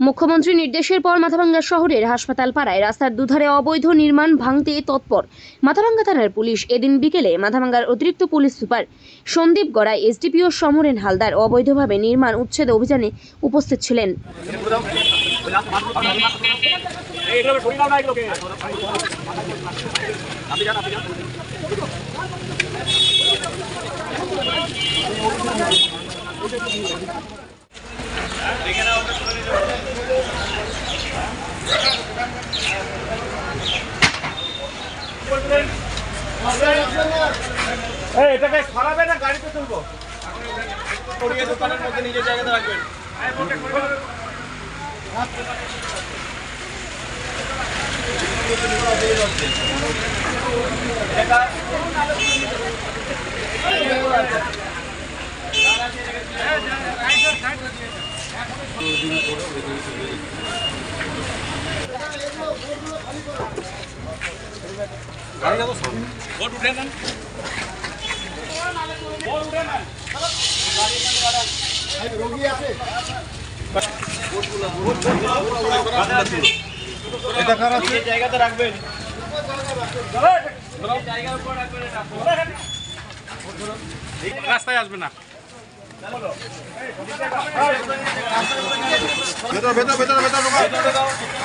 মুখ্যমন্ত্রীর নির্দেশের পর মাথাভাঙ্গা শহরের হাসপাতাল পাড়ায় রাস্তার দুধারে অবৈধ নির্মাণ ভাঙতে তৎপর। মাথাভাঙ্গা থানার পুলিশ এদিন বিকেলে মাথাভাঙ্গার অতিরিক্ত police super Sandip Garai SDPO Samaren Haldar অবৈধভাবে নির্মাণ উচ্ছেদ অভিযানে উপস্থিত ছিলেন। এই এটাকে সরাবে না গাড়িতে তুলবো। পড়িয়ে দোকানের মধ্যে নিজের জায়গাতে রাখবেন। এটা রাস্তায় আসবে না। ভেতরে ভেতরে ভেতরে ভেতরে।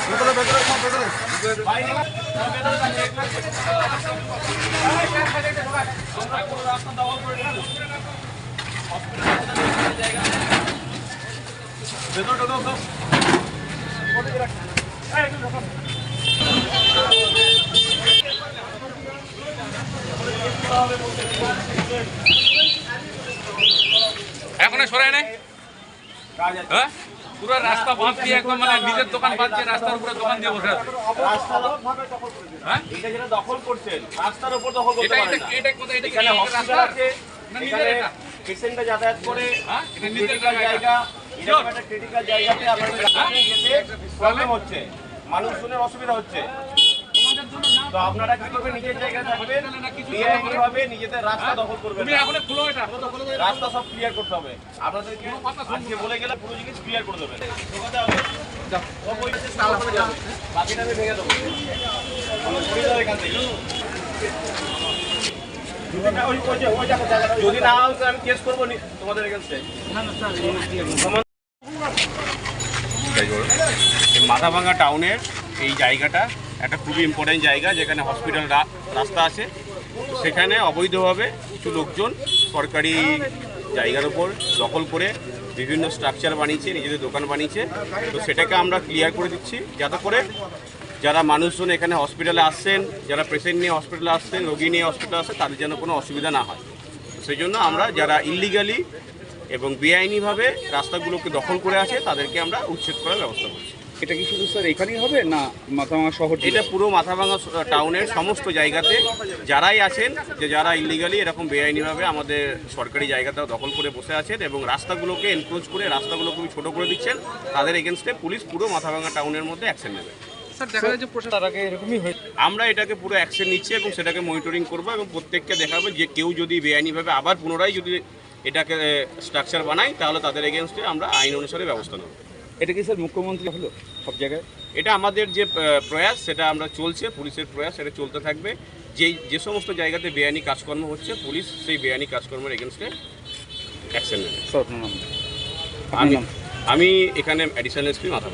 এখন সরাই নাই? হ্যাঁ? পুরো রাস্তা বাঁধ দিয়ে একদম মানে নিজের দোকান বাঁধ দিয়ে রাস্তার উপরে দোকান দিয়ে বসে আছে। হ্যাঁ? এটা যেটা দখল করছেন রাস্তার উপর দখল করতে এটা পারেন না এটা কোথায়? এটা এখানে হসপিটাল আছে না নিজের এটা? পেশেন্টরা যাতায়াত করে হ্যাঁ এটা নিজের জায়গা। জায়গা একটা ক্রিটিক্যাল জায়গাতে আপনাদের প্রবলেম হচ্ছে। মানুষজনের অসুবিধা হচ্ছে। তো আপনারা কীভাবে নিজের জায়গায় থাকবেন? বেআইনি ভাবে নিজেদের রাস্তা দখল করবেন? তুমি না। খুলো এটা। রাস্তা সব ক্লিয়ার করতে হবে। আপনাদেরকে আজকে বলে গেলে পুরো জিনিস ক্লিয়ার করে দেবেন। বাকিটা আমি ভেঙে দেবো। এখান থেকে। যদি না- হয় তো আমি কেস করব নি- তোমাদের মাথাভাঙ্গা টাউনের এই জায়গাটা একটা খুবই ইম্পর্টেন্ট জায়গা যেখানে হসপিটাল রাস্তা আছে। সেখানে অবৈধভাবে কিছু লোকজন সরকারি জায়গার উপর দখল করে বিভিন্ন স্ট্রাকচার বানিয়েছে, নিজেদের দোকান বানিয়েছে। তো সেটাকে আমরা ক্লিয়ার করে দিচ্ছি। যাতে করে যারা মানুষজন এখানে হসপিটালে আসছেন, যারা পেশেন্ট নিয়ে হসপিটালে আসছেন, রোগী নিয়ে হসপিটালে আসছেন, তাদের যেন কোনো অসুবিধা না হয়। সেই জন্য আমরা যারা ইলিগালি এবং বেআইনিভাবে রাস্তাগুলোকে দখল করে আছে, তাদেরকে আমরা উচ্ছেদ করার ব্যবস্থা করছি। এটা কি শুধু স্যার এখানেই হবে না মাথাভাঙা শহর? এটা পুরো মাথাভাঙা টাউনের সমস্ত জায়গাতে। যারাই আছেন যে যারা ইলিগালি এরকম বেআইনিভাবে আমাদের সরকারি জায়গাটা দখল করে বসে আছেন এবং রাস্তাগুলোকে এনক্রোচ করে রাস্তাগুলো খুবই ছোটো করে দিচ্ছেন তাদের এগেনস্টে পুলিশ পুরো মাথাভাঙা টাউনের মধ্যে অ্যাকশন নেবে। আমরা এটাকে পুরো অ্যাকশন নিচ্ছি এবং সেটাকে মনিটরিং করব এবং প্রত্যেককে দেখাবো যে কেউ যদি বেআইনিভাবে আবার পুনরায় যদি এটাকে স্ট্রাকচার বানায় তাহলে তাদের এগেনস্টে আমরা আইন অনুসারে ব্যবস্থা নেব। এটা কি স্যার মুখ্যমন্ত্রী হলো? সব জায়গায়? এটা আমাদের যে প্রয়াস সেটা আমরা চলছে পুলিশের প্রয়াস সেটা চলতে থাকবে। যেই যে সমস্ত জায়গাতে বেআইনি কাজকর্ম হচ্ছে পুলিশ সেই বেআইনি কাজকর্মের এগেনস্টে অ্যাকশন নেবে। আমি এখানে অ্যাডিশনাল এসপি মাথা